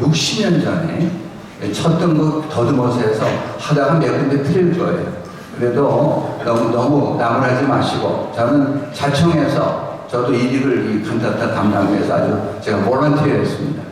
60년 전에 첫 등급 더듬어서 해서 하다가 몇 군데 틀릴 거예요. 그래도 너무 너무 나무라지 마시고 저는 자청해서 저도 이직을 이 칸타타 담당해서 아주 제가 몰란티어 했습니다.